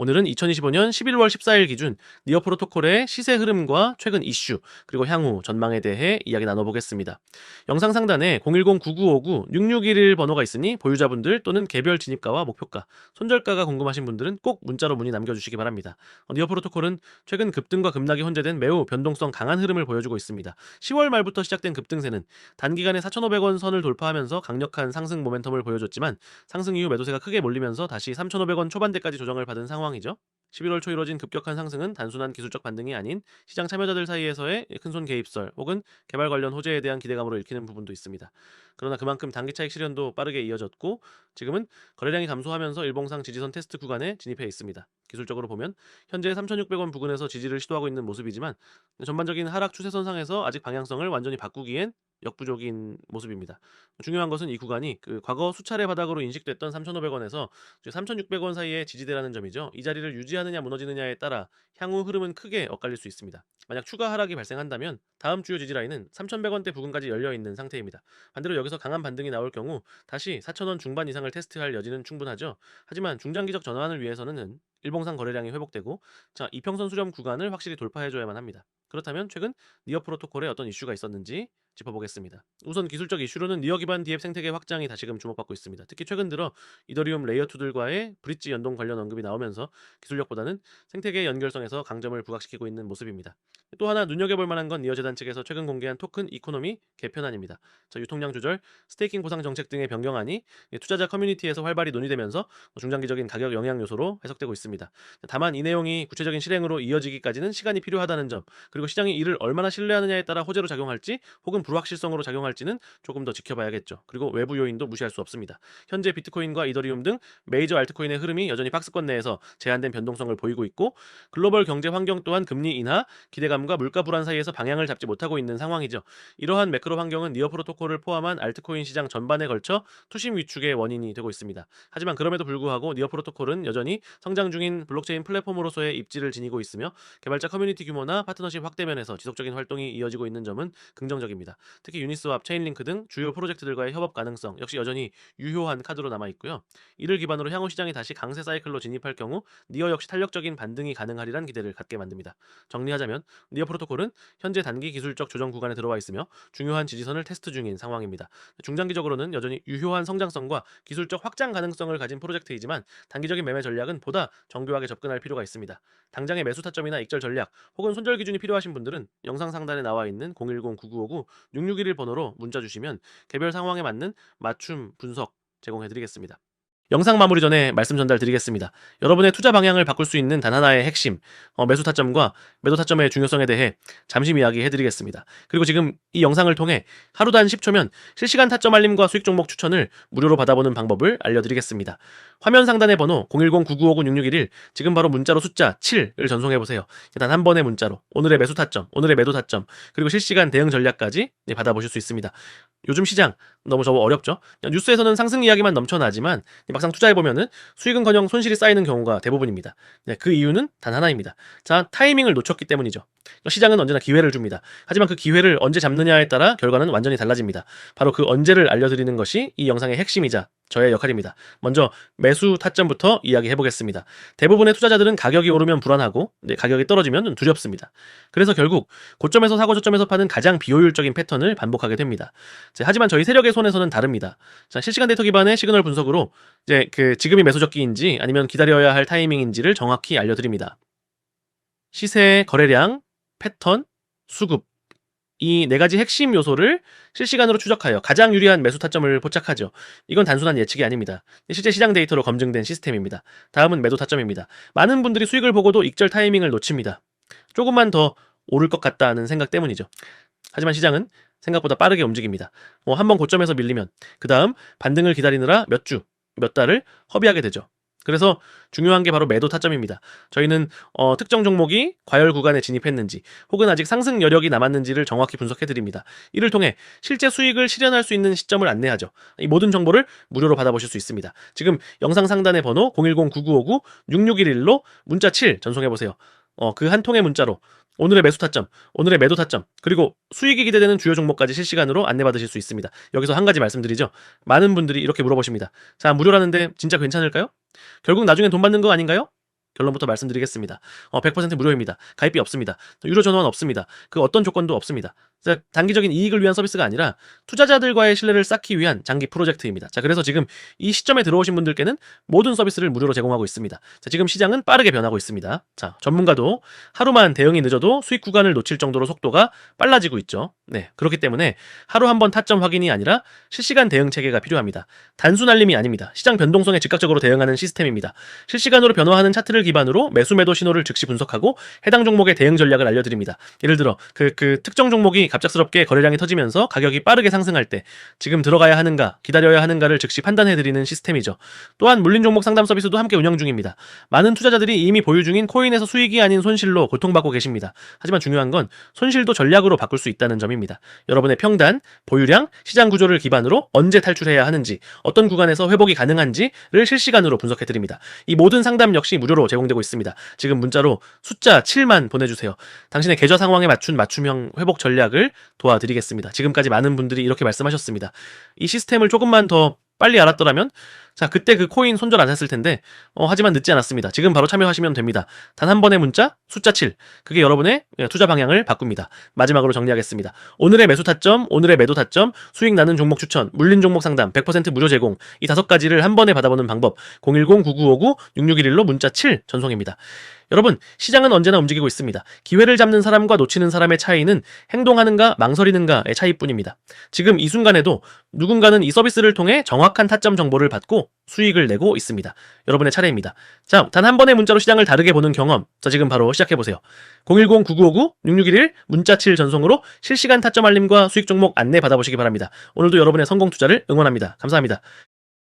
오늘은 2025년 11월 14일 기준 니어 프로토콜의 시세 흐름과 최근 이슈 그리고 향후 전망에 대해 이야기 나눠보겠습니다. 영상 상단에 010-9959-6611 번호가 있으니 보유자분들 또는 개별 진입가와 목표가, 손절가가 궁금하신 분들은 꼭 문자로 문의 남겨주시기 바랍니다. 어, 니어 프로토콜은 최근 급등과 급락이 혼재된 매우 변동성 강한 흐름을 보여주고 있습니다. 10월 말부터 시작된 급등세는 단기간에 4,500원 선을 돌파하면서 강력한 상승 모멘텀을 보여줬지만 상승 이후 매도세가 크게 몰리면서 다시 3,500원 초반대까지 조정을 받은 상황 이죠. 11월 초 이뤄진 급격한 상승은 단순한 기술적 반등이 아닌 시장 참여자들 사이에서의 큰손 개입설 혹은 개발 관련 호재에 대한 기대감으로 읽히는 부분도 있습니다. 그러나 그만큼 단기 차익 실현도 빠르게 이어졌고 지금은 거래량이 감소하면서 일봉상 지지선 테스트 구간에 진입해 있습니다. 기술적으로 보면 현재 3,600원 부근에서 지지를 시도하고 있는 모습이지만 전반적인 하락 추세선상에서 아직 방향성을 완전히 바꾸기엔 역부족인 모습입니다. 중요한 것은 이 구간이 그 과거 수차례 바닥으로 인식됐던 3,500원에서 3,600원 사이에 지지대라는 점이죠. 이 자리를 유지하느냐 무너지느냐에 따라 향후 흐름은 크게 엇갈릴 수 있습니다. 만약 추가 하락이 발생한다면 다음 주요 지지 라인은 3,100원대 부근까지 열려 있는 상태입니다. 반대로 여기서 강한 반등이 나올 경우 다시 4,000원 중반 이상을 테스트할 여지는 충분하죠. 하지만 중장기적 전환을 위해서는 일봉상 거래량이 회복되고 자 이평선 수렴 구간을 확실히 돌파해줘야만 합니다. 그렇다면 최근 니어 프로토콜에 어떤 이슈가 있었는지 짚어보겠습니다. 우선 기술적 이슈로는 니어 기반 DF 생태계 확장이 다시금 주목받고 있습니다. 특히 최근 들어 이더리움 레이어2들과의 브릿지 연동 관련 언급이 나오면서 기술력보다는 생태계 연결성에서 강점을 부각시키고 있는 모습입니다. 또 하나 눈여겨볼 만한 건 니어 재단 측에서 최근 공개한 토큰 이코노미 개편안입니다. 자, 유통량 조절, 스테이킹 보상 정책 등의 변경안이 투자자 커뮤니티에서 활발히 논의되면서 중장기적인 가격 영향 요소로 해석되고 있습니다. 다만 이 내용이 구체적인 실행으로 이어지기까지는 시간이 필요하다는 점, 그리고 시장이 이를 얼마나 신뢰하느냐에 따라 호재로 작용할지 혹은 불확실성으로 작용할지는 조금 더 지켜봐야겠죠. 그리고 외부 요인도 무시할 수 없습니다. 현재 비트코인과 이더리움 등 메이저 알트코인의 흐름이 여전히 박스권 내에서 제한된 변동성을 보이고 있고 글로벌 경제 환경 또한 금리 인하, 기대감과 물가 불안 사이에서 방향을 잡지 못하고 있는 상황이죠. 이러한 매크로 환경은 니어 프로토콜을 포함한 알트코인 시장 전반에 걸쳐 투심 위축의 원인이 되고 있습니다. 하지만 그럼에도 불구하고 니어 프로토콜은 여전히 성장 중인 블록체인 플랫폼으로서의 입지를 지니고 있으며 개발자 커뮤니티 규모나 파트너십 확대 면에서 지속적인 활동이 이어지고 있는 점은 긍정적입니다. 특히 유니스왑, 체인링크 등 주요 프로젝트들과의 협업 가능성 역시 여전히 유효한 카드로 남아 있고요. 이를 기반으로 향후 시장이 다시 강세 사이클로 진입할 경우 니어 역시 탄력적인 반등이 가능하리란 기대를 갖게 만듭니다. 정리하자면 니어 프로토콜은 현재 단기 기술적 조정 구간에 들어와 있으며 중요한 지지선을 테스트 중인 상황입니다. 중장기적으로는 여전히 유효한 성장성과 기술적 확장 가능성을 가진 프로젝트이지만 단기적인 매매 전략은 보다 정교하게 접근할 필요가 있습니다. 당장의 매수 타점이나 익절 전략 혹은 손절 기준이 필요하신 분들은 영상 상단에 나와 있는 010-9959-6611 번호로 문자 주시면 개별 상황에 맞는 맞춤 분석 제공해 드리겠습니다. 영상 마무리 전에 말씀 전달 드리겠습니다. 여러분의 투자 방향을 바꿀 수 있는 단 하나의 핵심, 어, 매수 타점과 매도 타점의 중요성에 대해 잠시 이야기해 드리겠습니다. 그리고 지금 이 영상을 통해 하루 단 10초면 실시간 타점 알림과 수익 종목 추천을 무료로 받아보는 방법을 알려드리겠습니다. 화면 상단의 번호 010-9959-6611 지금 바로 문자로 숫자 7을 전송해 보세요. 단한 번의 문자로 오늘의 매수 타점, 오늘의 매도 타점, 그리고 실시간 대응 전략까지 네, 받아보실 수 있습니다. 요즘 시장 너무 저거 어렵죠? 뉴스에서는 상승 이야기만 넘쳐나지만 막상 투자해보면은 수익은커녕 손실이 쌓이는 경우가 대부분입니다. 네, 그 이유는 단 하나입니다. 자, 타이밍을 놓쳤기 때문이죠. 시장은 언제나 기회를 줍니다. 하지만 그 기회를 언제 잡느냐에 따라 결과는 완전히 달라집니다. 바로 그 언제를 알려드리는 것이 이 영상의 핵심이자 저의 역할입니다. 먼저 매수 타점부터 이야기해 보겠습니다. 대부분의 투자자들은 가격이 오르면 불안하고 네, 가격이 떨어지면 두렵습니다. 그래서 결국 고점에서 사고 저점에서 파는 가장 비효율적인 패턴을 반복하게 됩니다. 자, 하지만 저희 세력의 손에서는 다릅니다. 자, 실시간 데이터 기반의 시그널 분석으로 이제 그 지금이 매수 적기인지 아니면 기다려야 할 타이밍인지를 정확히 알려드립니다. 시세, 거래량, 패턴, 수급 이 네 가지 핵심 요소를 실시간으로 추적하여 가장 유리한 매수 타점을 포착하죠. 이건 단순한 예측이 아닙니다. 실제 시장 데이터로 검증된 시스템입니다. 다음은 매도 타점입니다. 많은 분들이 수익을 보고도 익절 타이밍을 놓칩니다. 조금만 더 오를 것 같다는 생각 때문이죠. 하지만 시장은 생각보다 빠르게 움직입니다. 뭐 한번 고점에서 밀리면 그 다음 반등을 기다리느라 몇 주, 몇 달을 허비하게 되죠. 그래서 중요한 게 바로 매도 타점입니다. 저희는 어, 특정 종목이 과열 구간에 진입했는지 혹은 아직 상승 여력이 남았는지를 정확히 분석해 드립니다. 이를 통해 실제 수익을 실현할 수 있는 시점을 안내하죠. 이 모든 정보를 무료로 받아보실 수 있습니다. 지금 영상 상단의 번호 010-9959-6611로 문자 7 전송해 보세요. 어, 그 한 통의 문자로 오늘의 매수 타점, 오늘의 매도 타점, 그리고 수익이 기대되는 주요 종목까지 실시간으로 안내받으실 수 있습니다. 여기서 한 가지 말씀드리죠. 많은 분들이 이렇게 물어보십니다. 자, 무료라는데 진짜 괜찮을까요? 결국 나중엔 돈 받는 거 아닌가요? 결론부터 말씀드리겠습니다. 어, 100% 무료입니다. 가입비 없습니다. 유료 전원 없습니다. 그 어떤 조건도 없습니다. 자, 단기적인 이익을 위한 서비스가 아니라 투자자들과의 신뢰를 쌓기 위한 장기 프로젝트입니다. 자, 그래서 지금 이 시점에 들어오신 분들께는 모든 서비스를 무료로 제공하고 있습니다. 자, 지금 시장은 빠르게 변하고 있습니다. 자, 전문가도 하루만 대응이 늦어도 수익 구간을 놓칠 정도로 속도가 빨라지고 있죠. 네, 그렇기 때문에 하루 한 번 타점 확인이 아니라 실시간 대응 체계가 필요합니다. 단순 알림이 아닙니다. 시장 변동성에 즉각적으로 대응하는 시스템입니다. 실시간으로 변화하는 차트를 기반으로 매수 매도 신호를 즉시 분석하고 해당 종목의 대응 전략을 알려드립니다. 예를 들어 그, 그 특정 종목이 갑작스럽게 거래량이 터지면서 가격이 빠르게 상승할 때 지금 들어가야 하는가 기다려야 하는가를 즉시 판단해드리는 시스템이죠. 또한 물린 종목 상담 서비스도 함께 운영 중입니다. 많은 투자자들이 이미 보유 중인 코인에서 수익이 아닌 손실로 고통받고 계십니다. 하지만 중요한 건 손실도 전략으로 바꿀 수 있다는 점입니다. 여러분의 평단, 보유량, 시장 구조를 기반으로 언제 탈출해야 하는지, 어떤 구간에서 회복이 가능한지를 실시간으로 분석해드립니다. 이 모든 상담 역시 무료로 제공되고 있습니다. 지금 문자로 숫자 7만 보내주세요. 당신의 계좌 상황에 맞춘 맞춤형 회복 전략을 도와드리겠습니다. 지금까지 많은 분들이 이렇게 말씀하셨습니다. 이 시스템을 조금만 더 빨리 알았더라면 자 그때 그 코인 손절 안 했을 텐데 어, 하지만 늦지 않았습니다. 지금 바로 참여하시면 됩니다. 단 한 번의 문자 숫자 7 그게 여러분의 예, 투자 방향을 바꿉니다. 마지막으로 정리하겠습니다. 오늘의 매수 타점, 오늘의 매도 타점, 수익 나는 종목 추천, 물린 종목 상담, 100% 무료 제공 이 다섯 가지를 한 번에 받아보는 방법 010-9959-6611로 문자 7 전송입니다. 여러분, 시장은 언제나 움직이고 있습니다. 기회를 잡는 사람과 놓치는 사람의 차이는 행동하는가 망설이는가의 차이뿐입니다. 지금 이 순간에도 누군가는 이 서비스를 통해 정확한 타점 정보를 받고 수익을 내고 있습니다. 여러분의 차례입니다. 자, 단 한 번의 문자로 시장을 다르게 보는 경험. 자, 지금 바로 시작해보세요. 010-9959-6611 문자 7 전송으로 실시간 타점 알림과 수익 종목 안내 받아보시기 바랍니다. 오늘도 여러분의 성공 투자를 응원합니다. 감사합니다.